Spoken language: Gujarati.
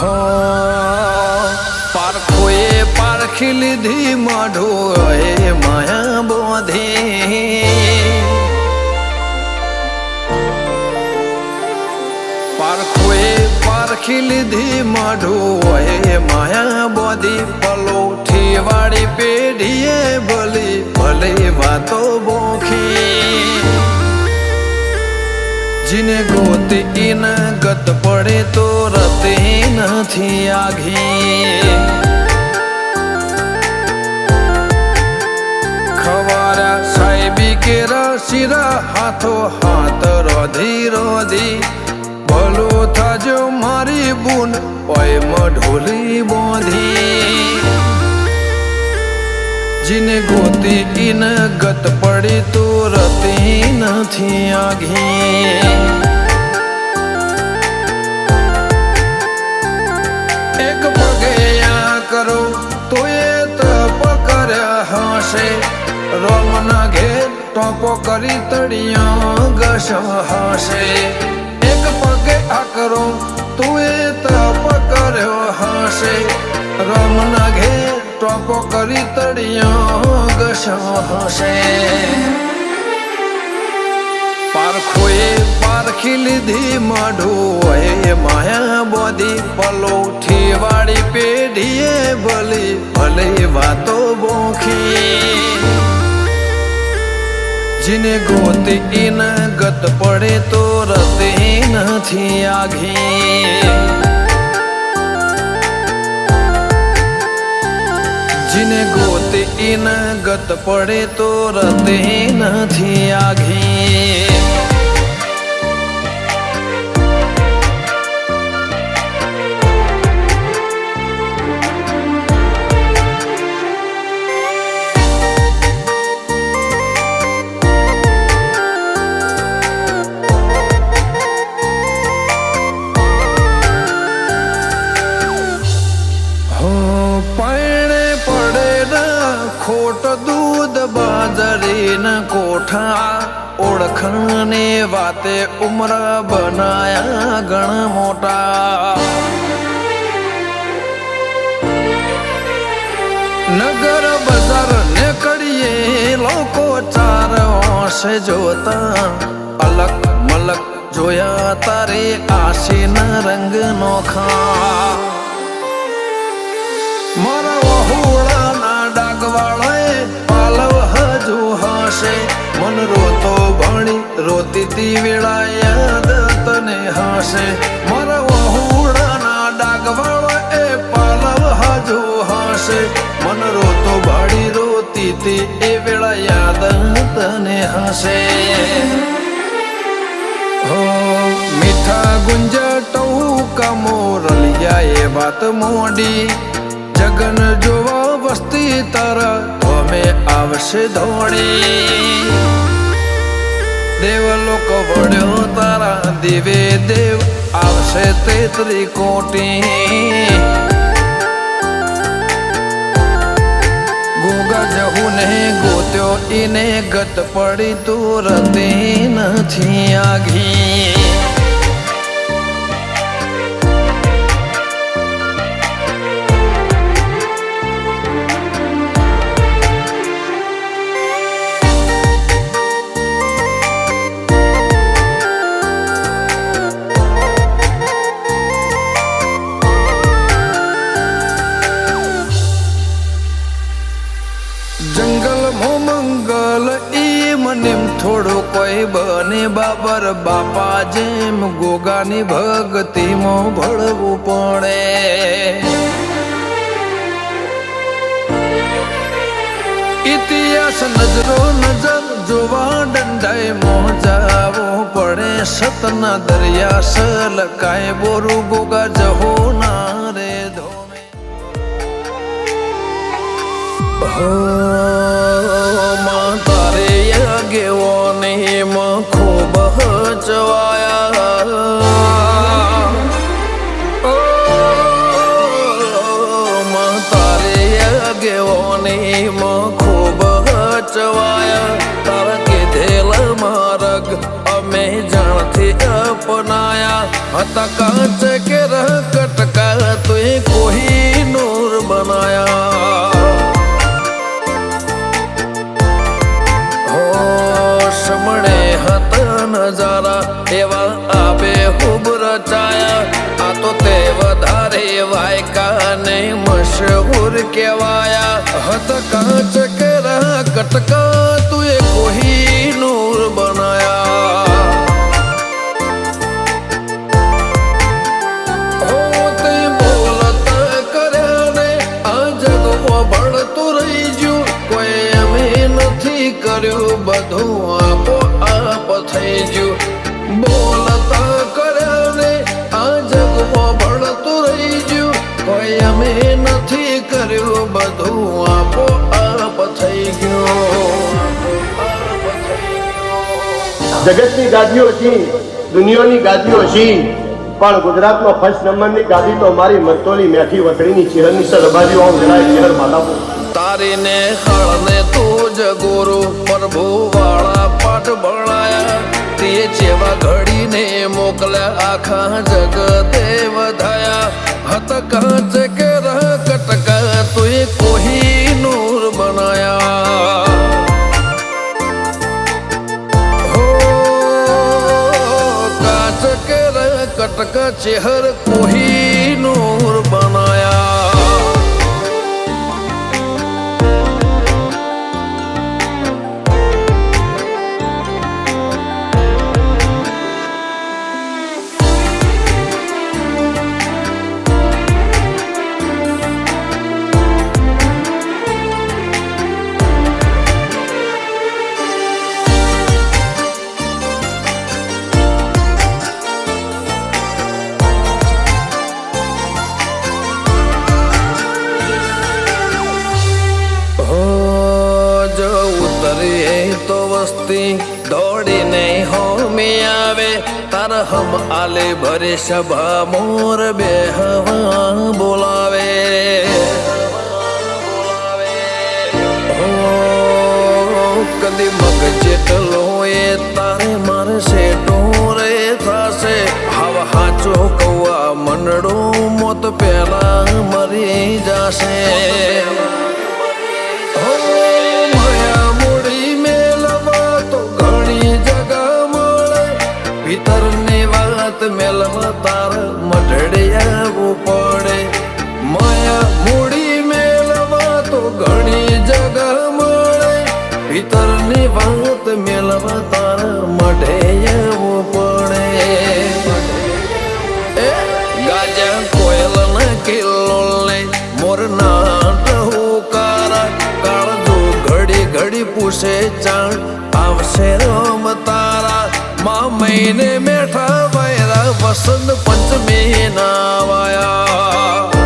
હો પારખોએ પારખી લીધી માઢોએ માયા બોધે. પારખોએ પારખી લીધી માઢોએ માયા બોધી. પલોઠી વાળી પેઢીએ ભલી, ભલે વાતો બોખી. જીને गोत इन गत पड़े तो रस નથી આઘી ખવારા સાહેબી કે રસીરા હાથો હાથ રોધી રોધી. ભલો થાજો મારી બુન, ઓય મઢોલી બોધી. જીને ગોતી ઇન ગત પડી તો રતી નથી આઘી રોમના ઘેર ટોપો કરી તળિયા ઘસ હશે એક પગે આકરો, તું એ તપ કર્યો હશે. રોમના ઘેર ટોપો કરી તળિયા ઘસ હશે પારખોએ પારખી લીધી માઢું માયા બોધી પલોઠી વાળી પેઢીએ ભલી ભલે વાતો બોખી. જીને ગોતી ઈન, ગત પડે તો રતે નથી આઘી જીને ગોતી ઈન, ગત પડે તો રતે નથી આઘી બાજરી ન કોઠા ઓળખણને વાતે ઉમર બનાયા ગણ મોટા. નગર બજાર ને કરીએ લોકો ચાર ઓશે જોતા. અલગ મલક જોયા તારે આશીના રંગ નોખા મારા હશે મન રોતો ભણી રોતી તી વેળા યાદ તને હશે. મારા વહુડાના એ પાલવ હજુ હશે. મન રોતો ભાડી રોતી તી એ વેળા યાદ તને હશે. હો, મીઠા ગુંજ ટૌકા મોરલિયા એ વાત મોડી. જગન જોવા વસ્તી તારા અમે આવશે દોડી દેવલોક વળ્યો તારા દિવે દેવ, આવશે તેત્રી કોટી. ગોગા જહુ ગોત્યો ઈને ગત પડી તું રતી નથી આઘી કોઈ બને બાબર બાપા જેમ ગોગાની ભક્તિમાં ભળવું પડે. ઇતિહાસ નજરો નજર જોવા દંડાય મોજાવો પડે. સતના દરિયા સલકાય બોરું ગોગા જહો ના રે ધોમે યગેવો ને માં ખૂબ માં તારે યગેવો ને માં ખૂબ હચવાયા. તારા કીધેલ માર્ગ અમે જાણથી અપનાયા. હતા કાચ કેવાયા? હત કાચ કેરા કટકા તુએ કોહી નૂર બનાયા? કર્યા રહી બધું આપો આપ થઈ ગયું બોલતા કર્યા ને આ જગમાં ભળતું રહી ગયું કોઈ અમે ગયું જગતની ગાદીઓ હતી દુનિયાની ગાદીઓ હતી પણ ગુજરાતમાં ફર્સ્ટ નંબરની ગાદી તો મારી મરતોલી મેઠી વતડીની ચેહરની સરબાજીઓ આમ જણાય ચિહર માતા તારીને હળને તું જ ગુરુ પ્રભુ વાળા પાઠ ભણાયા. તે જેવા ઘડીને મોકલ્યા, આખા જગતે વધાયા. હત કાચ કે રહ કાચ કટક ચેહર કોહી નૂર બનાયા વસ્તી દોડીને હોમી આવે. તાર હમ આલે ભરે સભા મોર બે હવા બોલાવે કદી મગ જેટલો એ તારે મારે સેટો રે થાશે. હવા હાચો કૌવા મંડળો મોત પેલા મરી જાશે. વાત મેલવા તાર મઢડે પડે માયા મૂડી મેલવા તો ઘણી જગ મળે. ભીતરની વાત મેલવા તાર મઢે પડે એ ગાજા કોયલ ના કિલ્લો લે, મોર ના હુકારા કાળજો ઘડી ઘડી પૂછે ચાણ, આવશે રોમ તારા. મા મહિને મેઠા વૈરા વસંત પંચમી ના વાયા